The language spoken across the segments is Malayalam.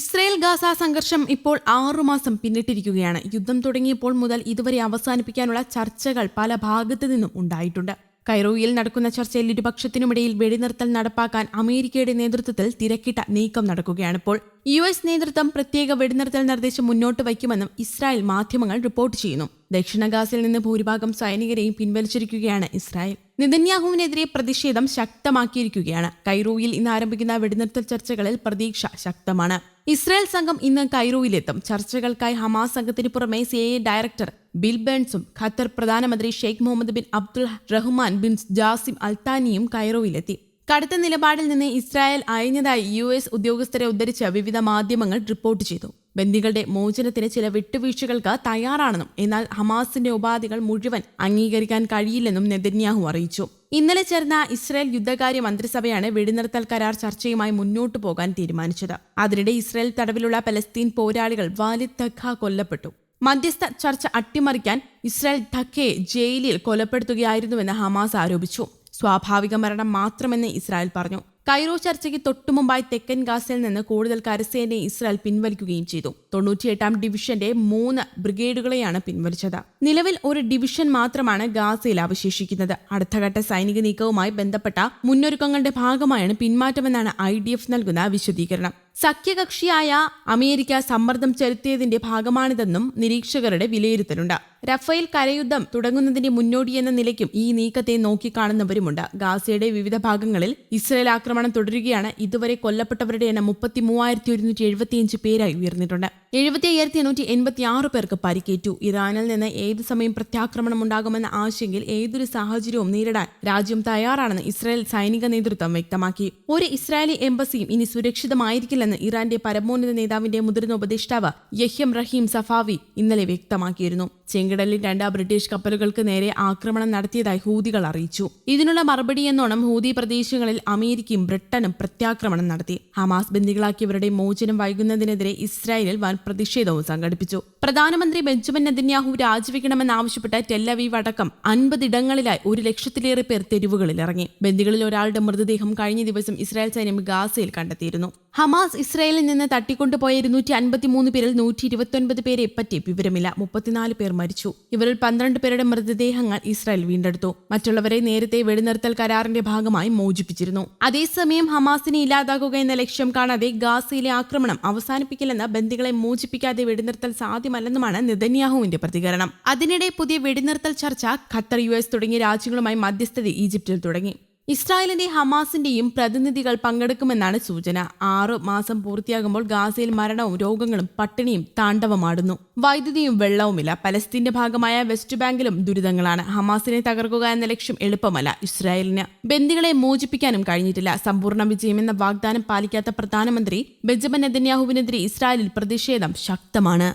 ഇസ്രയേൽ ഗാസ സംഘർഷം ഇപ്പോൾ ആറുമാസം പിന്നിട്ടിരിക്കുകയാണ്. യുദ്ധം തുടങ്ങിയപ്പോൾ മുതൽ ഇതുവരെ അവസാനിപ്പിക്കാനുള്ള ചർച്ചകൾ പല ഭാഗത്തു നിന്നും ഉണ്ടായിട്ടുണ്ട്. കൈറോയിൽ നടക്കുന്ന ചർച്ചയിൽ ഇരുപക്ഷത്തിനുമിടയിൽ വെടിനിർത്തൽ നടപ്പാക്കാൻ അമേരിക്കയുടെ നേതൃത്വത്തിൽ തിരക്കിട്ട നീക്കം നടക്കുകയാണിപ്പോൾ യു എസ് നേതൃത്വം പ്രത്യേക വെടിനിർത്തൽ നിർദ്ദേശം മുന്നോട്ട് വയ്ക്കുമെന്നും ഇസ്രായേൽ മാധ്യമങ്ങൾ റിപ്പോർട്ട് ചെയ്യുന്നു. ദക്ഷിണ ഗാസയിൽ നിന്ന് ഭൂരിഭാഗം സൈനികരെയും പിൻവലിച്ചിരിക്കുകയാണ് ഇസ്രായേൽ. നിതന്യാഹുവിനെതിരെ പ്രതിഷേധം ശക്തമാക്കിയിരിക്കുകയാണ്. കൈറോയിൽ ഇന്ന് ആരംഭിക്കുന്ന വെടിനിർത്തൽ ചർച്ചകളിൽ പ്രതീക്ഷ ശക്തമാണ്. ഇസ്രായേൽ സംഘം ഇന്ന് കൈറോയിലെത്തും. ചർച്ചകൾക്കായി ഹമാസ് സംഘത്തിന് പുറമെ സി ഐ ഡയറക്ടർ ബിൽ ബേൺസും ഖത്തർ പ്രധാനമന്ത്രി Sheikh Mohammed bin Abdul Rahman bin Jassim അൽത്താനിയും കൈറോയിലെത്തി. കടുത്ത നിലപാടിൽ നിന്ന് ഇസ്രായേൽ അയഞ്ഞതായി യു എസ് ഉദ്യോഗസ്ഥരെ ഉദ്ധരിച്ച് വിവിധ മാധ്യമങ്ങൾ റിപ്പോർട്ട് ചെയ്തു. ബന്ദികളുടെ മോചനത്തിന് ചില വിട്ടുവീഴ്ചകൾക്ക് തയ്യാറാണെന്നും എന്നാൽ ഹമാസിന്റെ ഉപാധികൾ മുഴുവൻ അംഗീകരിക്കാൻ കഴിയില്ലെന്നും നെതന്യാഹു അറിയിച്ചു. ഇന്നലെ ചേർന്ന ഇസ്രായേൽ യുദ്ധകാര്യ മന്ത്രിസഭയാണ് വെടിനിർത്തൽ കരാർ ചർച്ചയുമായി മുന്നോട്ടു പോകാൻ തീരുമാനിച്ചത്. അതിനിടെ ഇസ്രായേൽ തടവിലുള്ള പലസ്തീൻ പോരാളികൾ വാലിദ് തഖ കൊല്ലപ്പെട്ടു. മധ്യസ്ഥ ചർച്ച അട്ടിമറിക്കാൻ ഇസ്രായേൽ ധക്കയെ ജയിലിൽ കൊലപ്പെടുത്തുകയായിരുന്നുവെന്ന് ഹമാസ് ആരോപിച്ചു. സ്വാഭാവിക മരണം മാത്രമെന്ന് ഇസ്രായേൽ പറഞ്ഞു. കൈറോ ചർച്ചയ്ക്ക് തൊട്ടുമുമ്പായി തെക്കൻ ഗാസയിൽ നിന്ന് കൂടുതൽ കരസേനയെ ഇസ്രായേൽ പിൻവലിക്കുകയും ചെയ്തു. തൊണ്ണൂറ്റിയെട്ടാം ഡിവിഷന്റെ മൂന്ന് ബ്രിഗേഡുകളെയാണ് പിൻവലിച്ചത്. നിലവിൽ ഒരു ഡിവിഷൻ മാത്രമാണ് ഗാസയിൽ അവശേഷിക്കുന്നത്. അടുത്തഘട്ട സൈനിക നീക്കവുമായി ബന്ധപ്പെട്ട മുന്നൊരുക്കങ്ങളുടെ ഭാഗമായാണ് പിന്മാറ്റമെന്നാണ് ഐ ഡി എഫ് നൽകുന്ന വിശദീകരണം. സഖ്യകക്ഷിയായ അമേരിക്ക സമ്മർദ്ദം ചെലുത്തിയതിന്റെ ഭാഗമാണിതെന്നും നിരീക്ഷകരുടെ വിലയിരുത്തലുണ്ട്. റഫേൽ കരയുദ്ധം തുടങ്ങുന്നതിന്റെ മുന്നോടിയെന്ന നിലയ്ക്കും ഈ നീക്കത്തെ നോക്കിക്കാണുന്നവരുമുണ്ട്. ഗാസയുടെ വിവിധ ഭാഗങ്ങളിൽ ഇസ്രയേൽ ആക്രമണം തുടരുകയാണ്. ഇതുവരെ കൊല്ലപ്പെട്ടവരുടെ എണ്ണം മുപ്പത്തി മൂവായിരത്തി ഒരുന്നൂറ്റി എഴുപത്തിയഞ്ച് പേരായി ഉയർന്നിട്ടുണ്ട്. എഴുപത്തി അയ്യായിരത്തി എണ്ണൂറ്റി എൺപത്തി ആറ് പേർക്ക് പരിക്കേറ്റു. ഇറാനിൽ നിന്ന് ഏത് സമയം പ്രത്യാക്രമണം ഉണ്ടാകുമെന്ന ആശങ്കയിൽ ഏതൊരു സാഹചര്യവും നേരിടാൻ രാജ്യം തയ്യാറാണെന്ന് ഇസ്രായേൽ സൈനിക നേതൃത്വം വ്യക്തമാക്കി. ഒരു ഇസ്രായേലി എംബസിയും ഇനി സുരക്ഷിതമായിരിക്കില്ലെന്ന് ഇറാന്റെ പരമോന്നത നേതാവിന്റെ മുതിർന്ന ഉപദേഷ്ടാവ് യഹ്യം റഹീം സഫാവി ഇന്നലെ വ്യക്തമാക്കിയിരുന്നു. ചെങ്കടലിൽ രണ്ട് ബ്രിട്ടീഷ് കപ്പലുകൾക്ക് നേരെ ആക്രമണം നടത്തിയതായി ഹൂതികൾ അറിയിച്ചു. ഇതിനുള്ള മറുപടി എന്നോണം ഹൂതി പ്രദേശങ്ങളിൽ അമേരിക്കയും ബ്രിട്ടനും പ്രത്യാക്രമണം നടത്തി. ഹമാസ് ബന്ദികളാക്കിയവരുടെ മോചനം വൈകുന്നതിനെതിരെ ഇസ്രായേലിൽ വൻ പ്രതിഷേധവും സംഘടിപ്പിച്ചു. പ്രധാനമന്ത്രി ബെഞ്ചമിൻ നെതന്യാഹു രാജിവെക്കണമെന്നാവശ്യപ്പെട്ട് ടെല്ലവീവ് അടക്കം അൻപതിടങ്ങളിലായി ഒരു ലക്ഷത്തിലേറെ പേർ തെരുവുകളിൽ ഇറങ്ങി. ബന്ദികളിൽ ഒരാളുടെ മൃതദേഹം കഴിഞ്ഞ ദിവസം ഇസ്രായേൽ സൈന്യം ഗാസയിൽ കണ്ടെത്തിയിരുന്നു. ഹമാസ് ഇസ്രായേലിൽ നിന്ന് തട്ടിക്കൊണ്ടുപോയ ഇരുന്നൂറ്റി അൻപത്തിമൂന്ന് പേരിൽ നൂറ്റി ഇരുപത്തൊൻപത് പേരെ പറ്റി വിവരമില്ല. മുപ്പത്തിനാല് പേർ മരിച്ചു. ഇവരിൽ പന്ത്രണ്ട് പേരുടെ മൃതദേഹങ്ങൾ ഇസ്രായേൽ വീണ്ടെടുത്തു. മറ്റുള്ളവരെ നേരത്തെ വെടിനിർത്തൽ കരാറിന്റെ ഭാഗമായി മോചിപ്പിച്ചിരുന്നു. അതേസമയം ഹമാസിനെ ഇല്ലാതാക്കുക എന്ന ലക്ഷ്യം കാണാതെ ഗാസയിലെ ആക്രമണം അവസാനിപ്പിക്കില്ലെന്ന് ബന്ദികളെ മോചിപ്പിക്കാതെ വെടിനിർത്തൽ സാധ്യമല്ലെന്നുമാണ് നെതന്യാഹുവിന്റെ പ്രതികരണം. അതിനിടെ പുതിയ വെടിനിർത്തൽ ചർച്ച ഖത്തർ യു തുടങ്ങിയ രാജ്യങ്ങളുമായി മധ്യസ്ഥത ഈജിപ്തിൽ തുടങ്ങി. ഇസ്രായേലിന്റെ ഹമാസിന്റെയും പ്രതിനിധികൾ പങ്കെടുക്കുമെന്നാണ് സൂചന. ആറു മാസം പൂർത്തിയാകുമ്പോൾ ഗാസയിൽ മരണവും രോഗങ്ങളും പട്ടിണിയും താണ്ഡവമാടുന്നു. വൈദ്യുതിയും വെള്ളവുമില്ല. പലസ്തീന്റെ ഭാഗമായ വെസ്റ്റ് ബാങ്കിലും ദുരിതങ്ങളാണ്. ഹമാസിനെ തകർക്കുക എന്ന ലക്ഷ്യം എളുപ്പമല്ല ഇസ്രായേലിന്. ബന്ദികളെ മോചിപ്പിക്കാനും കഴിഞ്ഞിട്ടില്ല. സമ്പൂർണ വിജയമെന്ന വാഗ്ദാനം പാലിക്കാത്ത പ്രധാനമന്ത്രി ബെഞ്ചമിൻ നെതന്യാഹുവിനെതിരെ ഇസ്രായേലിൽ പ്രതിഷേധം ശക്തമാണ്.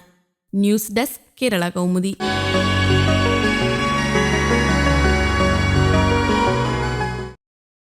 News desk Kerala Kaumudi.